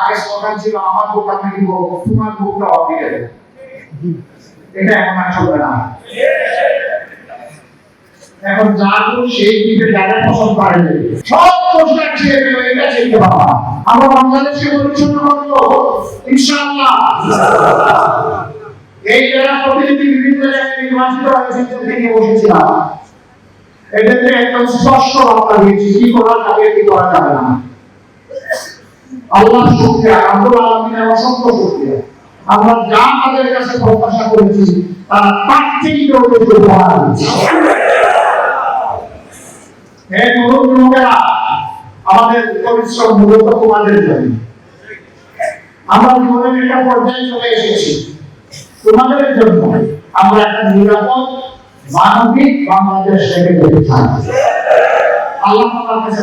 আগে স্লোগান ছিল, আমার বুক আমি দিব তোমার বুকটা এটা এখন আর চলবে না। এখন বুক সেই দিকে যারা পছন্দ সব এটা আমরা পরিচ্ছন্ন এই যারা প্রতিনিধি বিভিন্ন জায়গায় নির্বাচিত হয়েছে থেকে বসেছিলাম। একদম স্পষ্ট বার্তা দিয়েছি কি করা যাবে, কি করা যাবে না। আল্লাহ আব্দুল আলমিনের অসংখ্য আমরা যা কাছে প্রত্যাশা করেছি, তারা থেকে আমাদের পরিশ্রম মূলত তোমাদের জন্য। আমরা জীবনের একটা পর্যায়ে চলে এসেছি। তোমাদের জন্য আমরা একটা নিরাপদ, মানবিক বাংলাদেশ থেকে আল্লাহ তোমার কাছে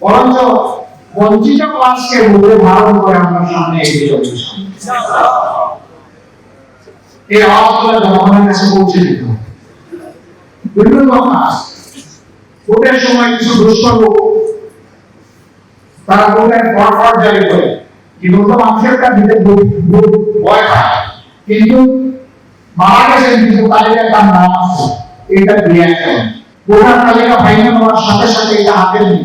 বরঞ্চ বঞ্চিত ক্লাসকে বুঝে ধারণ করে আমরা সামনে এগিয়ে চলছি। এই আওয়াজগুলো জনগণের কাছে পৌঁছে দিতে হবে। বিভিন্ন ক্লাস ভোটের সময় কিছু লোক তারা ভোটের পর জারি করে। কিন্তু তো মানুষের কাছে ভয় পায়। কিন্তু মারা গেছেন কিন্তু তালিকার তার নাম আছে। এটা দিয়ে আসেন। ভোটার তালিকা ফাইনাল হওয়ার সাথে সাথে এটা হাতে নিয়ে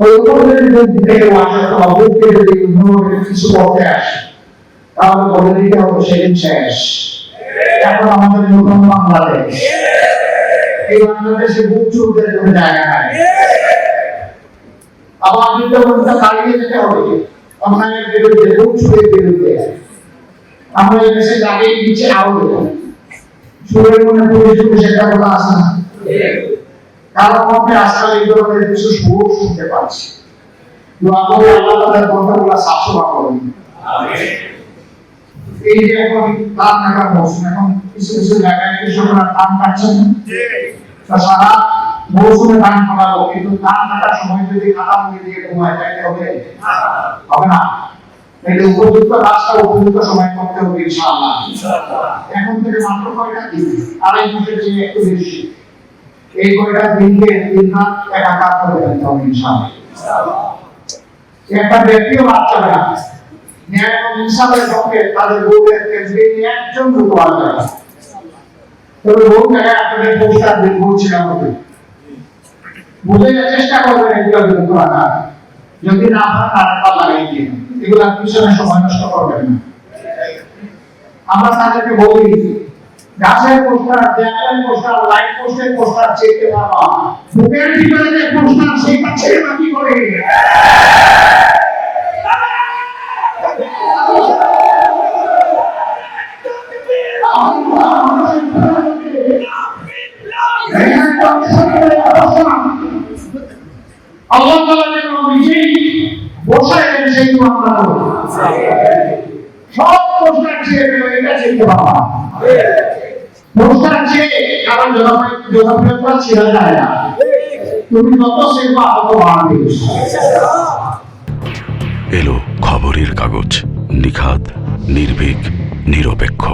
ওই উপরে যদি দিতে কেউ আসে তো অবশ্যই যদি অন্য কিছু করতে আসে, তাহলে বলে দিতে হবে সেদিন শেষ। এখন আমাদের নতুন বাংলাদেশ। এই বাংলাদেশে বুক চুলদের কোনো জায়গা নাই। আবার যুদ্ধবন্ধা চালিয়ে যেতে হবে? অন্যায়ের বিরুদ্ধে, বুক চুলের বিরুদ্ধে। আমরা এই দেশে যাকে নিচে আউট সুরের মনে পুলিশ পুলিশ কথা আছে না? কারও মধ্যে আজকাল এই ধরনের কিছু সুর শুনতে পাচ্ছি। করে আল্লাহ তাদের কথাগুলো সাফসফা করুন। এই যে এখন ধান কাটার মৌসুম, এখন কিছু কিছু জায়গায় কৃষকরা ধান কাটছেন। সারা মৌসুমে ধান কাটাবো কিন্তু ধান কাটার সময় যদি কাটা মুখে দিয়ে ঘুমায় যাইতে হবে? হবে না। এটা উপযুক্ত কাজটা উপযুক্ত সময় করতে হবে ইনশাআল্লাহ। এখন থেকে মাত্র কয়টা দিন? আড়াই মাসের চেয়ে একটু বেশি। এই কয়টা দিনকে দিন একাকার করে ফেলতে হবে ইনশাআল্লাহ। একটা ব্যক্তিও বাদ যাবে না। ন্যায় এবং ইনসাফের পক্ষে তাদের বউদের কেন্দ্রে একজন দুটো আসবে না। তবে বহু জায়গায় আপনাদের পোস্টার দিন বলছিলাম ওকে বুঝে চেষ্টা করবেন এগুলো কিন্তু রাখা যদি না পারেন আরেকবার লাগাই দিয়ে এগুলো পিছনে সময় নষ্ট করবেন না। আমরা তাদেরকে বলি গাছের পোস্টার, দেয়ালের পোস্টার, লাইট পোস্টের পোস্টার চেয়ে পারবা বুকের ভিতরে যে পোস্টার সেটা ছেড়ে বাকি করে? আল্লাহ তাআলা যেন নিজেই বসায় সেই করব সব কারণ জনপ্রিয়তা যায় না। তুমি যত শিখবা তত বাড়বে এলো খবরের কাগজ নিখাত নির্ভীক, নিরপেক্ষ।